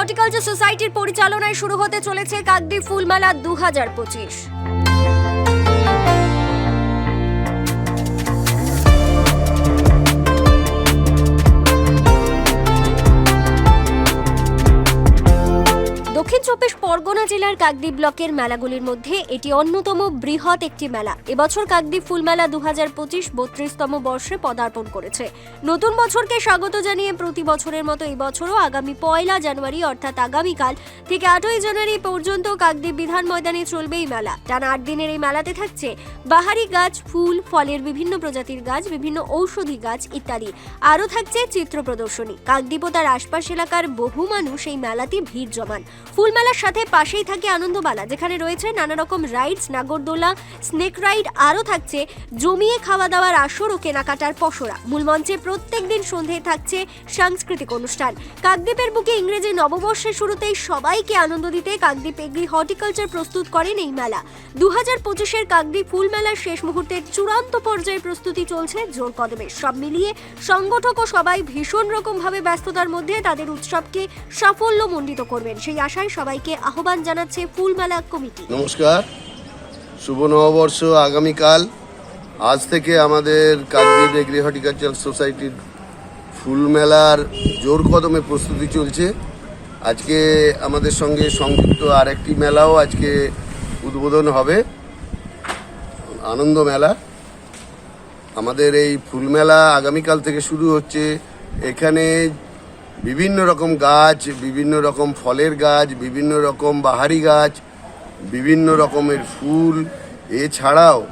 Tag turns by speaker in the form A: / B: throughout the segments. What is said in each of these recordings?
A: Horticulture সোসাইটির পরিচালনায় শুরু হতে চলেছে কাকদ্বীপ ফুলমালা দু হাজার পঁচিশ। দক্ষিণ চব্বিশ পরগনা জেলার কাকদ্বীপ ব্লকের মেলাগুলির মধ্যে এটি অন্যতম বৃহৎ একটি মেলা। এবছর কাকদ্বীপ ফুলমেলা দু হাজার পঁচিশ বত্রিশতম বর্ষে পদার্পণ করেছে। নতুন বছরকে স্বাগত জানিয়ে প্রতি বছরের মতো এবছরও আগামী পয়লা জানুয়ারি, অর্থাৎ আগামীকাল থেকে আটই জানুয়ারি পর্যন্ত কাকদ্বীপ বিধান ময়দানে চলবে এই মেলা। টানা আট দিনের এই মেলাতে থাকছে বাহারি গাছ, ফুল, ফলের বিভিন্ন প্রজাতির গাছ, বিভিন্ন ঔষধি গাছ ইত্যাদি। আরও থাকছে চিত্র প্রদর্শনী। কাকদ্বীপ ও তার আশপাশ এলাকার বহু মানুষ এই মেলাতে ভিড় জমান। ফুলমেলার সাথে পাশেই থাকে আনন্দবালা যেখানে রয়েছে নানা রকম রাইডস নাগরদোলা স্নেক রাইড আরও থাকছে জমিয়ে খাওয়া দাওয়ার আসর ও কেনাকাটার পসরা। মূল মঞ্চে প্রত্যেক দিন সন্ধ্যায় থাকছে সাংস্কৃতিক অনুষ্ঠান। কাকদ্বীপের বুকে ইংরেজি নববর্ষের শুরুতেই সবাইকে আনন্দ দিতে কাকদ্বীপ এগ্রি হর্টিকালচার প্রস্তুত করেন এই মেলা। দু হাজার পঁচিশের কাকদ্বীপ ফুল মেলার শেষ মুহূর্তের চূড়ান্ত পর্যায়ে প্রস্তুতি চলছে জোর কদমে। সব মিলিয়ে সংগঠক ও সবাই ভীষণ রকমভাবে ব্যস্ততার মধ্যে তাদের উৎসবকে সাফল্য মণ্ডিত করবেন, সেই আশায় সবাইকে আহ্বান জানাচ্ছে ফুল মেলা কমিটি।
B: নমস্কার। শুভ নববর্ষ, আগামীকাল। আজ থেকে আমাদের কাকদ্বীপ এগ্রি হর্টিকালচার সোসাইটির ফুল মেলার জোর কদমে প্রস্তুতি চলছে। আজকে আমাদের সঙ্গে সংযুক্ত আরেকটি মেলাও আজকে উদ্বোধন হবে। আনন্দ মেলা। আমাদের এই ফুল মেলা আগামীকাল থেকে শুরু হচ্ছে। এখানে বিভিন্ন রকম গাছ, বিভিন্ন রকম ফলের গাছ, বিভিন্ন রকম বাহারি গাছ, বিভিন্ন রকমের ফুল। এছাড়াও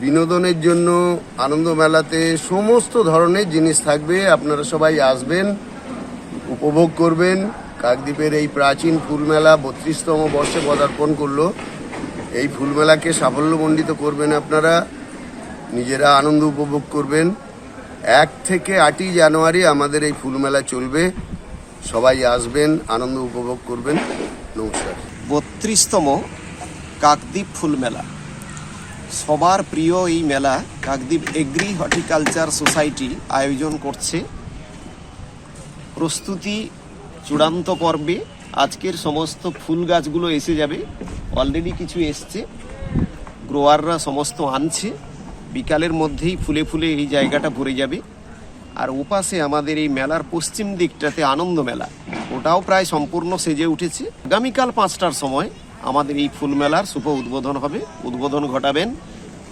B: বিনোদনের জন্য আনন্দ মেলাতে সমস্ত ধরনের জিনিস থাকবে। আপনারা সবাই আসবেন, উপভোগ করবেন। কাকদ্বীপের এই প্রাচীন ফুলমেলা বত্রিশতম বর্ষে পদার্পণ করল। এই ফুলমেলাকে সাফল্যমণ্ডিত করবেন আপনারা। নিজেরা আনন্দ উপভোগ করবেন। এক থেকে আটই জানুয়ারি আমাদের এই ফুলমেলা চলবে। সবাই আসবেন, আনন্দ উপভোগ করবেন। নমস্কার।
C: বত্রিশতম কাকদ্বীপ ফুল মেলা। সবার প্রিয় এই মেলা, কাকদ্বীপ এগ্রি হর্টিকালচার সোসাইটি আয়োজন করছে। প্রস্তুতি চূড়ান্ত পর্বে আজকের সমস্ত ফুল গাছগুলো এসে যাবে। অলরেডি কিছু এসছে। গ্রোয়াররা সমস্ত আনছে। বিকালের মধ্যেই ফুলে ফুলে এই জায়গাটা ভরে যাবে। আর ওপাশে আমাদের এই মেলার পশ্চিম দিকটাতে আনন্দ মেলা, ওটাও প্রায় সম্পূর্ণ সেজে উঠেছে। আগামীকাল পাঁচটার সময় আমাদের এই ফুল মেলার শুভ উদ্বোধন হবে। উদ্বোধন ঘটাবেন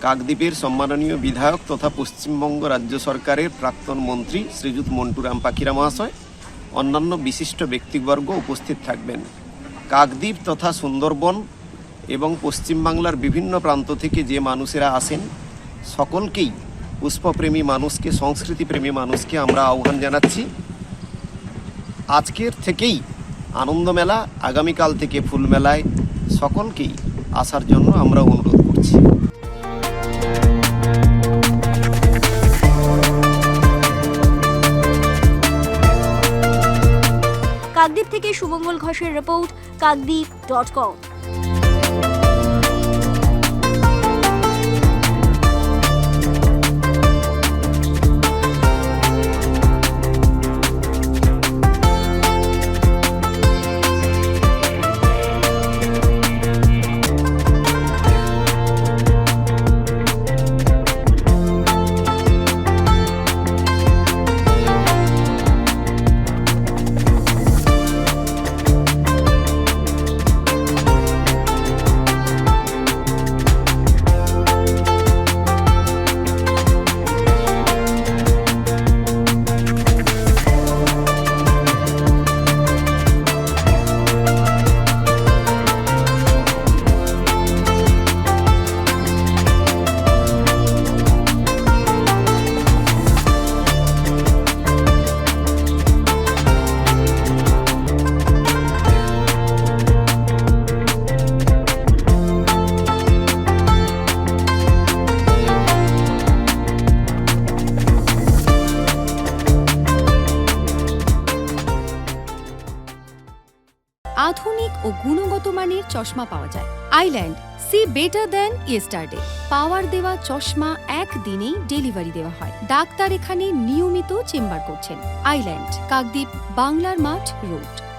C: কাকদ্বীপের সম্মাননীয় বিধায়ক তথা পশ্চিমবঙ্গ রাজ্য সরকারের প্রাক্তন মন্ত্রী শ্রীযুত মন্টুরাম পাখিরা মহাশয়। অন্যান্য বিশিষ্ট ব্যক্তিবর্গ উপস্থিত থাকবেন। কাকদ্বীপ তথা সুন্দরবন এবং পশ্চিমবাংলার বিভিন্ন প্রান্ত থেকে যে মানুষেরা আসেন সকলকেই পুষ্পপ্রেমী মানুষকে, সংস্কৃতিপ্রেমী মানুষকে আমরা আহ্বান জানাচ্ছি। আজকের থেকেই আনন্দমেলা আগামীকাল থেকে ফুলমেলায় সকলকেই আসার জন্য আমরা অনুরোধ করছি।
A: কাকদ্বীপ থেকে সুমঙ্গল ঘোষের রিপোর্ট, কাকদ্বীপ ডট কম
D: আধুনিক ও গুণগত মানের চশমা পাওয়া যায়। Island, see better than yesterday. Power দেওয়া চশমা একদিনেই ডেলিভারি দেওয়া হয়। ডাক্তার এখানে নিয়মিত চেম্বার করছেন। আইল্যান্ড, কাকদ্বীপ, বাংলার মাঠ, রোড।